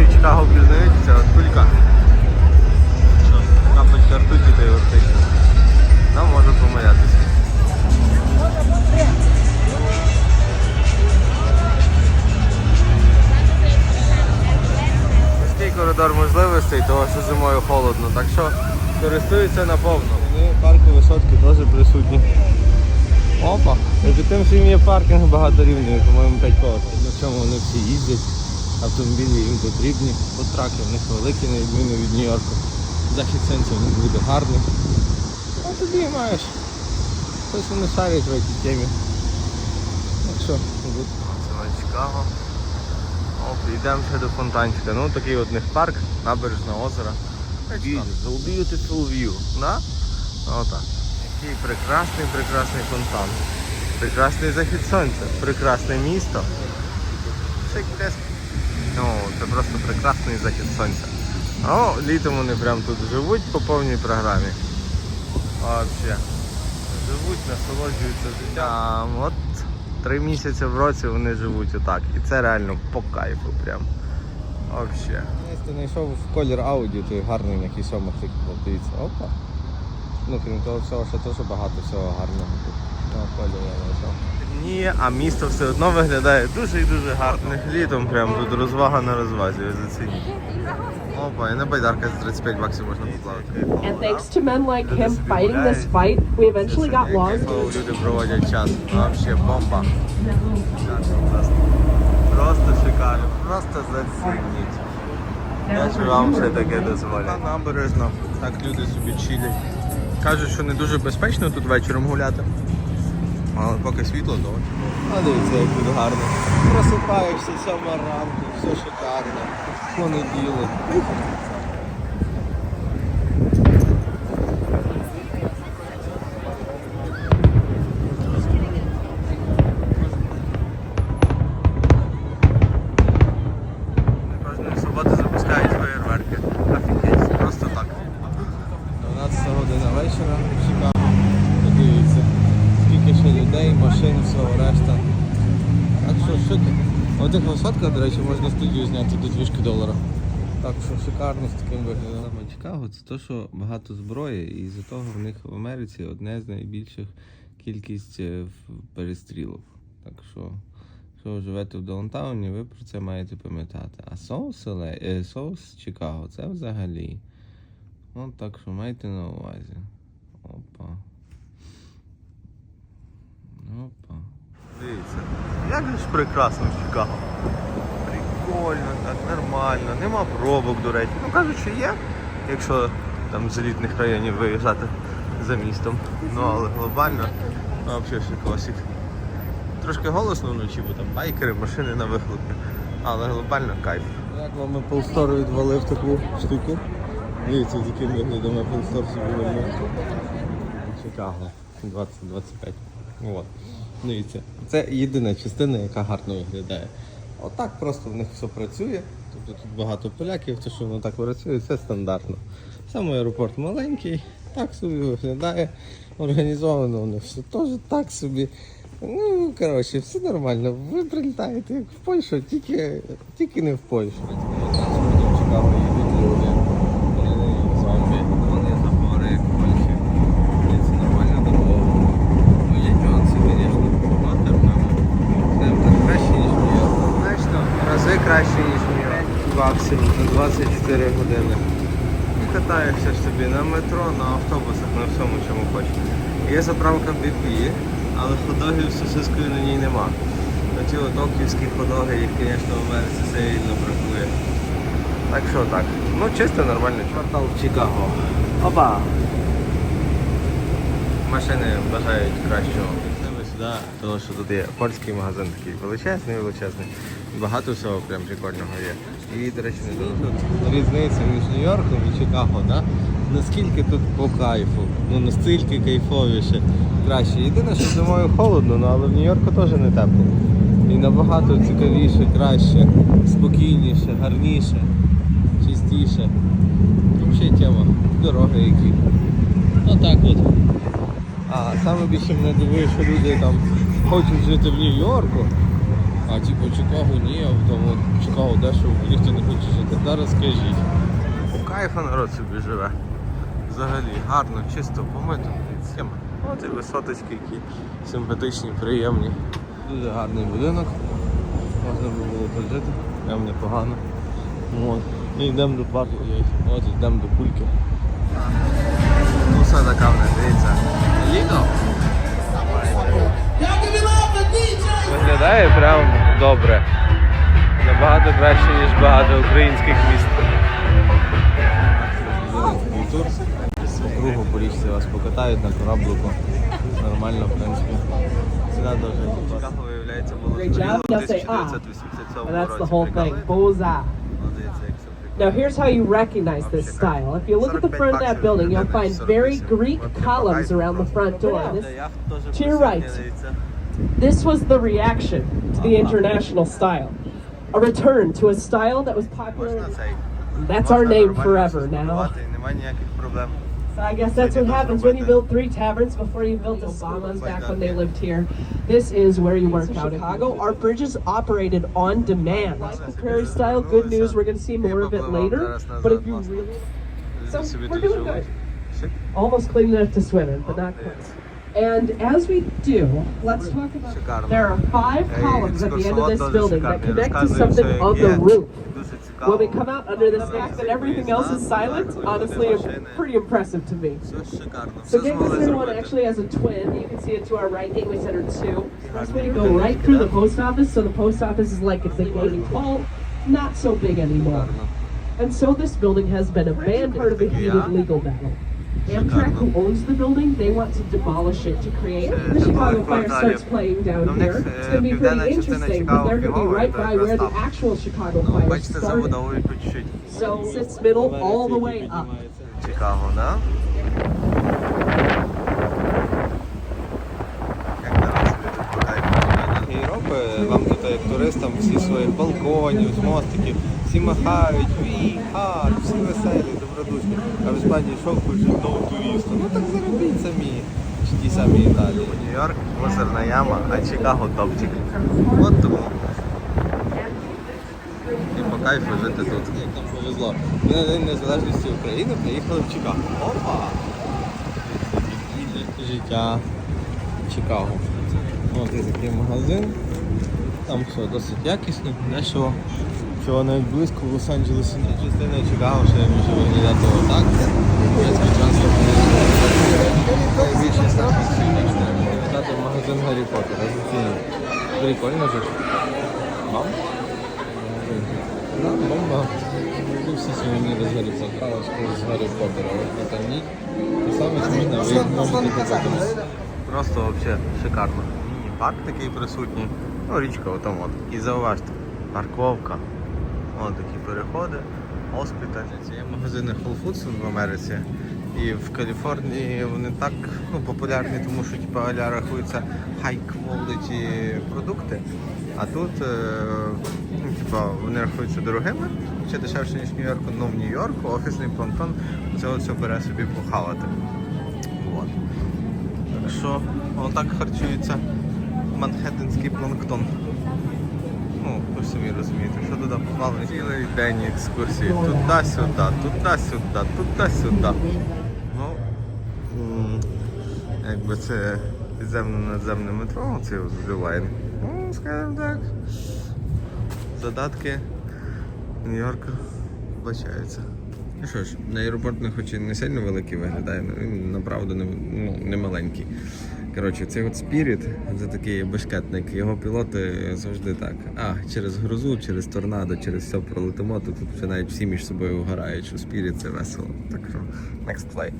всі Чикаго пізнаються, от кулька. Що, капелька ртуті та й ортить. Нам може помилятися. Міський коридор можливостей, тому що зимою холодно, так що користуються наповно. Парку висотки теж присутні. Опа. Між тим всім є паркінг багаторівний, по-моєму, 5 поверхів. На чому вони всі їздять. Автомобілі їм потрібні, по траки в них великі, на відміну від Нью-Йорку. Захід сонця в них буде гарний. А тоді і маєш. Хтось вони шарять в цій темі. Так що, буде. Це на Чикаго. Оп, йдемо ще до фонтанчика. Ну такий от них парк, набережна озера. Beautiful, view. Да? Отак. Який прекрасний, прекрасний фонтан. Прекрасний захід сонця, прекрасне місто. Шик-теск. Ну, це просто прекрасний захід сонця. О, літом вони прям тут живуть по повній програмі. Вообще. Живуть, насолоджуються життям. От три місяці в році вони живуть отак. І це реально по кайфу прям. Вообще. Я знайшов в колір Ауді, той гарний на який сьомах дивіться. Опа. Ну, крім того всього, що теж багато всього гарного тут. На колі я знайшов. Ні, а місто все одно виглядає дуже і дуже гарно. Літом прям тут розвага на розвазі, ви зацініть. Опа, і на байдарка за 35 баксів можна поплавати. And thanks to men like him fighting this fight, we eventually got Кайфово люди проводять час. Вообще бомба. Просто, шикарно. Просто зацініть. Я ж вам ще таке дозволяю. Набережна, так люди собі чилять. Кажуть, що не дуже безпечно тут вечором гуляти. Але поки світло, то. А дивіться, як тут гарно. Просипаєшся сьома ранку, все шикарно. Понеділок. Кожної суботи запускають феєрверки. Офігеть, просто так. 12 година вечора в Чикаго. Подивіться, скільки ще людей, машин, всього решта. Так що шик. В тих висотках, до речі, можна студію зняти до 2 долара. Так що шикарно з таким виглядом. Чикаго це те, що багато зброї, і з-за того в них в Америці одне з найбільших кількість е, перестрілок. Так що, якщо ви живете в даунтауні, ви про це маєте пам'ятати. А соус, е, соус Чикаго це взагалі. От так що майте на увазі. Опа. Опа. Дивіться. Як же ж прекрасно в Чикаго. Прикольно, так, нормально. Нема пробок, до речі. Ну кажуть, що є, якщо там з елітних районів виїжджати за містом. Ну але глобально, ну, взагалі ще класик. Трошки голосно вночі, бо там байкери, машини на вихлопі. Але глобально кайф. Як вам Apple Store відвалив таку штуку? Дивіться, з яким виглядом Apple Store собі. Чикаго 2025. От. Дивіться, це єдина частина, яка гарно виглядає. Отак просто в них все працює. Тобто тут багато поляків, то що воно так працює, це стандартно. Сам аеропорт маленький, так собі виглядає. Організовано воно все теж так собі. Ну, коротше, все нормально. Ви прилітаєте як в Польщу, тільки, тільки не в Польщу. В Чикаго їдуть люди. Вони не як зомбі, вони забори як в Польщі. І Це нормальна дорога. Ну, є нюанси, звісно. Ну, терпимо. Це так краще, ніж в Нью-Йорку. Значно, рази краще, ніж в Нью-Йорку. Баксів на 24 години. І катаєшся ж собі на метро, на автобусах, на всьому, чому хочеш. Є заправка BP, але ходогів з сосискою на ній нема. Оці от оківські ходоги, їх, звісно, в Америці сильно бракує. Так що так. Ну чисто нормально. Квартал в Чикаго. Опа! Машини бажають кращого. Сюди, тому що тут є польський магазин такий величезний, величезний. Багато всього прям прикольного є. І, до. Різниця між Нью-Йорком і Чикаго, да? наскільки тут по кайфу, ну настільки кайфовіше, краще. Єдине, що зимою холодно, ну, але в Нью-Йорку теж не тепло. І набагато цікавіше, краще, спокійніше, гарніше, чистіше. Взагалі тема, дороги які. Отак от. А саме більше мене дивує, що люди там хочуть жити в Нью-Йорку, А типу Чикаго ні, а там от Чикаго дешево, ніхто не хоче жити. Та розкажіть. Кайфа народ собі живе. Взагалі гарно, чисто помито. Схема. От і висоточки, які симпатичні, приємні. Дуже гарний будинок. Можна би було пожити. Прям непогано. От. І йдемо до парку. От йдемо до кульки. Ну все така в дивіться. Ліго. Виглядає прям добре. Набагато краще, ніж багато українських міст. Будинок тур. По кругу по річці вас покатають на кораблику. Нормально, в принципі. Ціна дуже. Чикаго, виявляється, було Great згоріло job. в Now say, ah. 1987 And that's the році. whole thing. Прикали? Bullseye. Молодець, як це прикольно. Now here's how you recognize this style. If you look at the front of that building, you'll find very Greek columns around the front door. This, Яхт теж To your присутня, right. this was the reaction to the international style. A return to a style that was popular. That's our name forever now. So I guess that's what happens when you build three taverns before you built Obamas back when they lived here. This is where you work out. Chicago, our bridges operated on demand. Prairie style, good news. We're going to see more of it later. But if you really, so we're doing good. Almost clean enough to swim in, but not quite. And as we do, let's talk about, there are five columns at the end of this building that connect to something on the roof. When we come out under this fact and everything else is silent, honestly, pretty impressive to me. So Gangnam 1 actually has a twin. You can see it to our right, Gateway Center 2. That's to go right through the post office, so the post office is like it's big gated hall, not so big anymore. And so this building has been abandoned part of a heated legal battle. Amtrak, who owns the building, they want to demolish it to create. The Chicago Fire starts playing down Ну, в них, here. е, It's going to be південна pretty частина interesting, but Чикаго they're going to be фігова, right це by where the Крастав. actual Chicago Ну, fire бачите, started. забудовують по чуть-чуть. So it sits middle all the way up. Чикаго, да? Як народ собі тут покайфує. Європи, вам тут як туристам всі своїх балконів, з мостиків, всі махають, ві-ха, всі веселі, Добродушні. А в Іспанії йшов одного туриста. Ну так заробіть самі. Ті самі Італії. Нью-Йорк, мусорна яма, а Чикаго топчик. От тому. І по кайфу жити тут. Як нам повезло. Ми на День Незалежності України приїхали в Чикаго. Опа! Життя Чикаго. Ось такий магазин. Там все досить якісно, дешево. Чого навіть близько в Лос-Анджелесі. Частина Чикаго ще може виглядати отак. Весь транспорт Найбільшість там Стати в магазин Гаррі Поттера. Прикольно же. Вам? Да, бомба. Ну, всі сувеніри з Гаррі Поттера, з Гаррі Поттера. От на там ніч. Те саме, що ви їх можете купити. Просто взагалі шикарно. Міні-парк такий присутній. Ну, річка отам от. І зауважте, парковка. Вон такі переходи, госпіталь. Це є магазини Whole Foods в Америці. І в Каліфорнії вони так ну, популярні, тому що типу, аля рахуються high quality продукти. А тут е, ну, типу, вони рахуються дорогими, ще дешевше, ніж в Нью-Йорку. Ну в Нью-Йорку офісний планктон це все бере собі похавати. От. Так що отак харчується манхеттенський планктон. Ну, ви самі розумієте, що туди попали цілий день екскурсії. Туди-сюди, туди-сюди, туди-сюди. Ну, якби це підземне-надземне метро, це Blue Ну, скажімо так. Задатки Нью-Йорка вбачаються. Ну що ж, аеропорт не хоч і не сильно великий виглядає, але він направду не, ну, не маленький. Коротше, цей от Spirit, це такий бешкетник, його пілоти завжди так. А, через грозу, через торнадо, через все пролетимо, то тут вже навіть всі між собою вгорають, що Spirit це весело. Так що, next play.